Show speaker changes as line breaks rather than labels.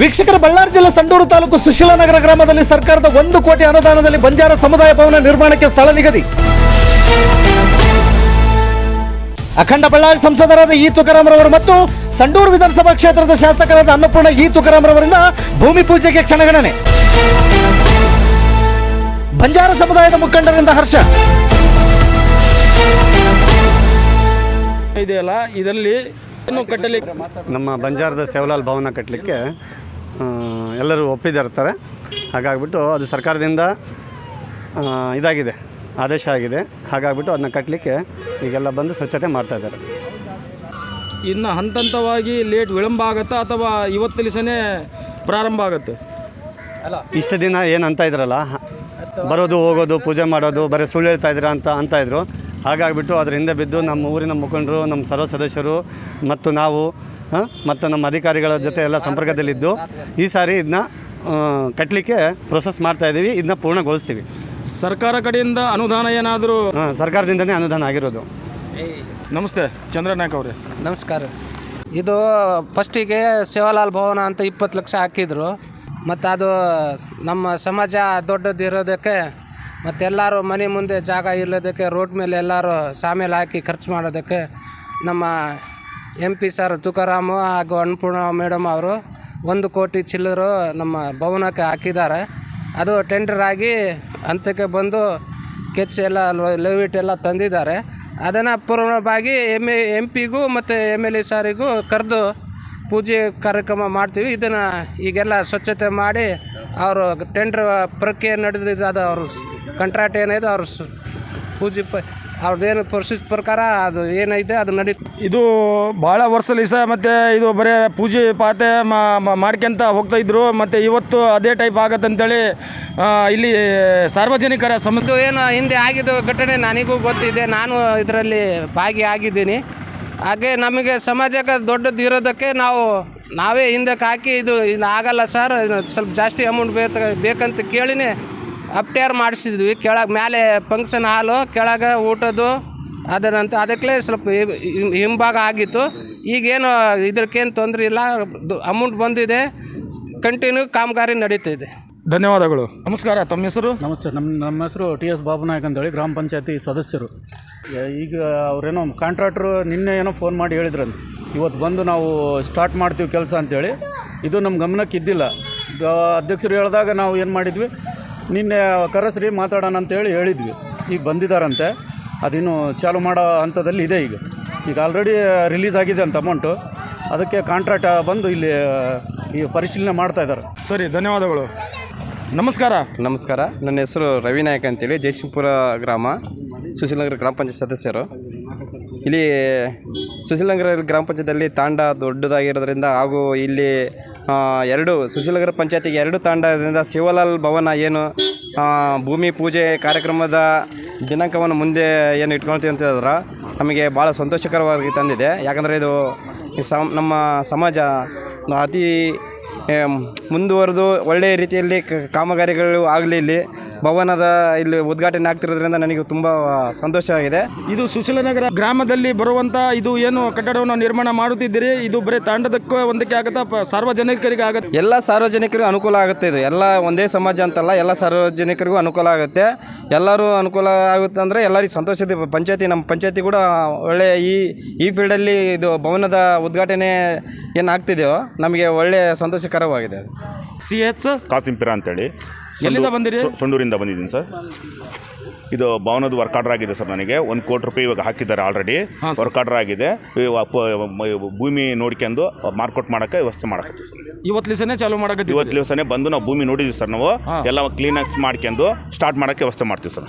ವೀಕ್ಷಕರ ಬಳ್ಳಾರಿ ಜಿಲ್ಲೆ ಸಂಡೂರು ತಾಲೂಕು ಸುಶೀಲನಗರ ಗ್ರಾಮದಲ್ಲಿ ಸರ್ಕಾರದ ಒಂದು ಕೋಟಿ ಅನುದಾನದಲ್ಲಿ ಬಂಜಾರ ಸಮುದಾಯ ಭವನ ನಿರ್ಮಾಣಕ್ಕೆ ಸ್ಥಳ ನಿಗದಿ. ಅಖಂಡ ಬಳ್ಳಾರಿ ಸಂಸದರಾದ ಇ ತುಕಾರಾಮರವರು ಮತ್ತು ಸಂಡೂರು ವಿಧಾನಸಭಾ ಕ್ಷೇತ್ರದ ಶಾಸಕರಾದ ಅನ್ನಪೂರ್ಣ ಇ ತುಕಾರಾಮರವರಿಂದ ಭೂಮಿ ಪೂಜೆಗೆ ಕ್ಷಣಗಣನೆ. ಬಂಜಾರ ಸಮುದಾಯದ ಮುಖಂಡರಿಂದ ಹರ್ಷ.
ಇದೆಯಲ್ಲ ಇದರಲ್ಲಿ ಇನ್ನು ಕಟ್ಟಲಿ
ನಮ್ಮ ಬಂಜಾರದ ಸೇವಲಾಲ್ ಭವನ ಕಟ್ಟಲಿಕ್ಕೆ ಎಲ್ಲರೂ ಒಪ್ಪಿದಿರ್ತಾರೆ ಹಾಗಾಗ್ಬಿಟ್ಟು ಅದು ಸರ್ಕಾರದಿಂದ ಇದಾಗಿದೆ ಆದೇಶ ಆಗಿದೆ. ಹಾಗಾಗ್ಬಿಟ್ಟು ಅದನ್ನ ಕಟ್ಟಲಿಕ್ಕೆ ಈಗೆಲ್ಲ ಬಂದು ಸ್ವಚ್ಛತೆ ಮಾಡ್ತಾ ಇದ್ದಾರೆ.
ಇನ್ನು ಹಂತ ಹಂತವಾಗಿ ಲೇಟ್ ವಿಳಂಬ ಆಗುತ್ತಾ ಅಥವಾ ಇವತ್ತಿಲಿಸನೇ ಪ್ರಾರಂಭ ಆಗುತ್ತೆ?
ಇಷ್ಟು ದಿನ ಏನು ಅಂತ ಇದ್ರಲ್ಲ ಬರೋದು ಹೋಗೋದು ಪೂಜೆ ಮಾಡೋದು ಬರೀ ಸುಳ್ಳು ಹೇಳ್ತಾ ಇದ್ದೀರಾ ಅಂತ ಅಂತ ಇದ್ರು. ಹಾಗಾಗ್ಬಿಟ್ಟು ಅದರ ಹಿಂದೆ ಬಿದ್ದು ನಮ್ಮ ಊರಿನ ಮುಖಂಡರು ನಮ್ಮ ಸರ್ವ ಸದಸ್ಯರು ಮತ್ತು ನಾವು ಮತ್ತು ನಮ್ಮ ಅಧಿಕಾರಿಗಳ ಜೊತೆ ಎಲ್ಲ ಸಂಪರ್ಕದಲ್ಲಿದ್ದು ಈ ಸಾರಿ ಇದನ್ನ ಕಟ್ಟಲಿಕ್ಕೆ ಪ್ರೊಸೆಸ್ ಮಾಡ್ತಾ ಇದ್ದೀವಿ ಇದನ್ನ ಪೂರ್ಣಗೊಳಿಸ್ತೀವಿ.
ಸರ್ಕಾರ ಕಡೆಯಿಂದ ಅನುದಾನ ಏನಾದರೂ
ಸರ್ಕಾರದಿಂದನೇ ಅನುದಾನ ಆಗಿರೋದು.
ನಮಸ್ತೆ ಚಂದ್ರನಾಯಕ್ ಅವರೇ.
ನಮಸ್ಕಾರ. ಇದು ಫಸ್ಟಿಗೆ ಶಿವಲಾಲ್ ಭವನ ಅಂತ ಇಪ್ಪತ್ತು ಲಕ್ಷ ಹಾಕಿದ್ರು. ಮತ್ತು ಅದು ನಮ್ಮ ಸಮಾಜ ದೊಡ್ಡದಿರೋದಕ್ಕೆ ಮತ್ತು ಎಲ್ಲರೂ ಮನೆ ಮುಂದೆ ಜಾಗ ಇಲ್ಲದಕ್ಕೆ ರೋಡ್ ಮೇಲೆ ಎಲ್ಲರೂ ಸಾಮೇಲೆ ಹಾಕಿ ಖರ್ಚು ಮಾಡೋದಕ್ಕೆ ನಮ್ಮ ಎಂ ಪಿ ಸರ್ ತುಕಾರಾಮು ಹಾಗೂ ಅನ್ನಪೂರ್ಣ ಮೇಡಮ್ ಅವರು ಒಂದು ಕೋಟಿ ಚಿಲ್ಲರು ನಮ್ಮ ಭವನಕ್ಕೆ ಹಾಕಿದ್ದಾರೆ. ಅದು ಟೆಂಡರ್ ಆಗಿ ಅಂತಕ್ಕೆ ಬಂದು ಕೆಚ್ ಎಲ್ಲ ಲೆವಿಟ್ ಎಲ್ಲ ತಂದಿದ್ದಾರೆ. ಅದನ್ನು ಪೂರ್ಣವಾಗಿ ಎಂ ಎ, ಎಂ ಪಿಗೂ ಮತ್ತು ಎಂ ಎಲ್ ಎ ಸಾರಿಗೂ ಕರೆದು ಪೂಜೆ ಕಾರ್ಯಕ್ರಮ ಮಾಡ್ತೀವಿ. ಇದನ್ನು ಈಗೆಲ್ಲ ಸ್ವಚ್ಛತೆ ಮಾಡಿ ಅವರು ಟೆಂಡರ್ ಪ್ರಕ್ರಿಯೆ ನಡೆದಿದ್ದು ಅದು ಅವರು ಕಂಟ್ರಾಕ್ಟ್ ಏನಿದೆ ಅವ್ರ ಪೂಜೆ ಪ ಅವ್ರದ್ದೇನು ಪರಿಸ್ಥಿತಿ ಪ್ರಕಾರ ಅದು ಏನೈತೆ ಅದು ನಡೀ
ಇದು ಭಾಳ ವರ್ಷಲಿಸ ಮತ್ತು ಇದು ಬರೀ ಪೂಜೆ ಪಾತೆ ಮಾಡ್ಕೊಂತ ಹೋಗ್ತಾ ಇದ್ರು. ಮತ್ತು ಇವತ್ತು ಅದೇ ಟೈಪ್ ಆಗತ್ತೆ ಅಂತೇಳಿ ಇಲ್ಲಿ ಸಾರ್ವಜನಿಕರ ಸಮಸ್ಯೆ
ಏನು ಹಿಂದೆ ಆಗಿದ್ದು ಘಟನೆ ನನಗೂ ಗೊತ್ತಿದೆ. ನಾನು ಇದರಲ್ಲಿ ಭಾಗಿಯಾಗಿದ್ದೀನಿ. ಹಾಗೆ ನಮಗೆ ಸಮಾಜಕ್ಕೆ ದೊಡ್ಡದು ಇರೋದಕ್ಕೆ ನಾವು ನಾವೇ ಹಿಂದಕ್ಕೆ ಹಾಕಿ ಇದು ಇದು ಆಗಲ್ಲ ಸರ್ ಸ್ವಲ್ಪ ಜಾಸ್ತಿ ಅಮೌಂಟ್ ಬೇಕು ಬೇಕಂತ ಕೇಳಿನೇ ಅಪ್ಟೇರ್ ಮಾಡಿಸಿದ್ವಿ. ಕೆಳಗೆ ಮೇಲೆ ಫಂಕ್ಷನ್ ಹಾಲು ಕೆಳಗೆ ಊಟದ್ದು ಅದರಂತ ಅದಕ್ಕೆ ಸ್ವಲ್ಪ ಹಿಂಭಾಗ ಆಗಿತ್ತು. ಈಗೇನು ಇದಕ್ಕೇನು ತೊಂದರೆ ಇಲ್ಲ. ಅಮೌಂಟ್ ಬಂದಿದೆ. ಕಂಟಿನ್ಯೂ ಕಾಮಗಾರಿ ನಡೀತಿದೆ.
ಧನ್ಯವಾದಗಳು. ನಮಸ್ಕಾರ. ತಮ್ಮ ಹೆಸರು?
ನಮಸ್ತೆ. ನಮ್ಮ ನಮ್ಮ ಹೆಸರು ಟಿ ಎಸ್ ಬಾಬು ನಾಯಕ್ ಅಂತೇಳಿ ಗ್ರಾಮ ಪಂಚಾಯತಿ ಸದಸ್ಯರು. ಈಗ ಅವರೇನೋ ಕಾಂಟ್ರಾಕ್ಟ್ರು ನಿನ್ನೆ ಏನೋ ಫೋನ್ ಮಾಡಿ ಹೇಳಿದ್ರಂತ. ಇವತ್ತು ಬಂದು ನಾವು ಸ್ಟಾರ್ಟ್ ಮಾಡ್ತೀವಿ ಕೆಲಸ ಅಂತೇಳಿ. ಇದು ನಮ್ಮ ಗಮನಕ್ಕೆ ಇದ್ದಿಲ್ಲ ಅಧ್ಯಕ್ಷರು ಹೇಳಿದಾಗ ನಾವು ಏನು ಮಾಡಿದ್ವಿ? ನಿನ್ನೆ ಕರೆಸ್ರಿ ಮಾತಾಡೋಣ ಅಂತೇಳಿ ಹೇಳಿದ್ವಿ. ಈಗ ಬಂದಿದ್ದಾರಂತೆ ಅದಿನ್ನು ಚಾಲು ಮಾಡೋ ಹಂತದಲ್ಲಿ ಇದೆ ಈಗ. ಈಗ ಆಲ್ರೆಡಿ ರಿಲೀಸ್ ಆಗಿದೆ ಅಂತ ಅಮೌಂಟು ಅದಕ್ಕೆ ಕಾಂಟ್ರಾಕ್ಟ್ ಬಂದು ಇಲ್ಲಿ, ಈ ಪರಿಶೀಲನೆ ಮಾಡ್ತಾ ಇದ್ದಾರೆ.
ಸರಿ, ಧನ್ಯವಾದಗಳು. ನಮಸ್ಕಾರ.
ನಮಸ್ಕಾರ. ನನ್ನ ಹೆಸರು ರವಿ ನಾಯಕ್ ಅಂತೇಳಿ ಜಯಸಿಂಹಪುರ ಗ್ರಾಮ, ಸುಶೀಲನಗರ ಗ್ರಾಮ ಪಂಚಾಯತ್ ಸದಸ್ಯರು. ಇಲ್ಲಿ ಸುಶೀಲನಗರ ಗ್ರಾಮ ಪಂಚಾಯತಲ್ಲಿ ತಾಂಡ ದೊಡ್ಡದಾಗಿರೋದ್ರಿಂದ ಹಾಗೂ ಇಲ್ಲಿ ಎರಡು ಸುಶೀಲನಗರ ಪಂಚಾಯತಿಗೆ ಎರಡು ತಾಂಡದಿಂದ ಶಿವಲಾಲ್ ಭವನ ಏನು ಭೂಮಿ ಪೂಜೆ ಕಾರ್ಯಕ್ರಮದ ದಿನಾಂಕವನ್ನು ಮುಂದೆ ಏನು ಇಟ್ಕೊಳ್ತೀವಿ ಅಂತ ಹೇಳಿದ್ರೆ, ನಮಗೆ ಭಾಳ ಸಂತೋಷಕರವಾಗಿ ತಂದಿದೆ. ಯಾಕಂದರೆ ಇದು ಸಮ, ನಮ್ಮ ಸಮಾಜ ಅತಿ ಮುಂದುವರೆದು ಒಳ್ಳೆಯ ರೀತಿಯಲ್ಲಿ ಕಾಮಗಾರಿಗಳು ಆಗಲಿ ಇಲ್ಲಿ. ಭವನದ ಇಲ್ಲಿ ಉದ್ಘಾಟನೆ ಆಗ್ತಿರೋದ್ರಿಂದ ನನಗೆ ತುಂಬ ಸಂತೋಷವಾಗಿದೆ.
ಇದು ಸುಶೀಲನಗರ ಗ್ರಾಮದಲ್ಲಿ ಬರುವಂತ ಇದು ಏನು ಕಟ್ಟಡವನ್ನು ನಿರ್ಮಾಣ ಮಾಡುತ್ತಿದ್ದೀರಿ? ಇದು ಬರೀ ತಾಂಡದಕ್ಕೂ ಒಂದಕ್ಕೆ ಆಗುತ್ತಾ? ಪ- ಸಾರ್ವಜನಿಕರಿಗೆ ಆಗುತ್ತೆ?
ಎಲ್ಲ ಸಾರ್ವಜನಿಕರಿಗೂ ಅನುಕೂಲ ಆಗುತ್ತೆ ಇದು. ಎಲ್ಲ ಒಂದೇ ಸಮಾಜ ಅಂತಲ್ಲ ಎಲ್ಲ ಸಾರ್ವಜನಿಕರಿಗೂ ಅನುಕೂಲ ಆಗುತ್ತೆ. ಎಲ್ಲರೂ ಅನುಕೂಲ ಆಗುತ್ತೆ ಅಂದರೆ ಎಲ್ಲರಿಗೂ ಸಂತೋಷದ ಪಂಚಾಯತಿ ನಮ್ಮ ಪಂಚಾಯತಿ ಕೂಡ ಒಳ್ಳೆಯ ಈ ಈ ಫೀಲ್ಡಲ್ಲಿ ಇದು ಭವನದ ಉದ್ಘಾಟನೆ ಏನು ಆಗ್ತಿದೆಯೋ ನಮಗೆ ಒಳ್ಳೆಯ ಸಂತೋಷಕರವಾಗಿದೆ
ಸಿ ಎಚ್?
ಕಾಸಿಂಪಿರ ಅಂತೇಳಿ.
ಎಲ್ಲಿಂದ ಬಂದಿರಿ?
ಸಂಡೂರಿಂದ ಬಂದಿದ್ದೀನಿ ಸರ್. ಇದು ಭವನದ ವರ್ಕ್ ಆರ್ಡರ್ ಆಗಿದೆ ಸರ್ ನನಗೆ. ಒಂದು ಕೋಟಿ ರೂಪಾಯಿ ಇವಾಗ ಹಾಕಿದ್ದಾರೆ ಆಲ್ರೆಡಿ ವರ್ಕ್ ಆರ್ಡರ್ ಆಗಿದೆ. ಭೂಮಿ ನೋಡ್ಕೊಂಡು ಮಾರ್ಕೌಟ್ ಮಾಡಕ್ಕೆ ವ್ಯವಸ್ಥೆ ಮಾಡಕತ್ತೀವಿ ಸರ್.
ಇವತ್ತು ದಿವಸನೇ ಚಾಲೂ ಮಾಡಕ್ಕೆ
ಇವತ್ತು ದಿವಸನೇ ಬಂದು ನಾವು ಭೂಮಿ ನೋಡಿದ್ವಿ ಸರ್ ನಾವು. ಎಲ್ಲ ಕ್ಲೀನಾಗಿ ಮಾಡ್ಕೊಂಡು ಸ್ಟಾರ್ಟ್ ಮಾಡೋಕ್ಕೆ ವ್ಯವಸ್ಥೆ ಮಾಡ್ತೀವಿ ಸರ್.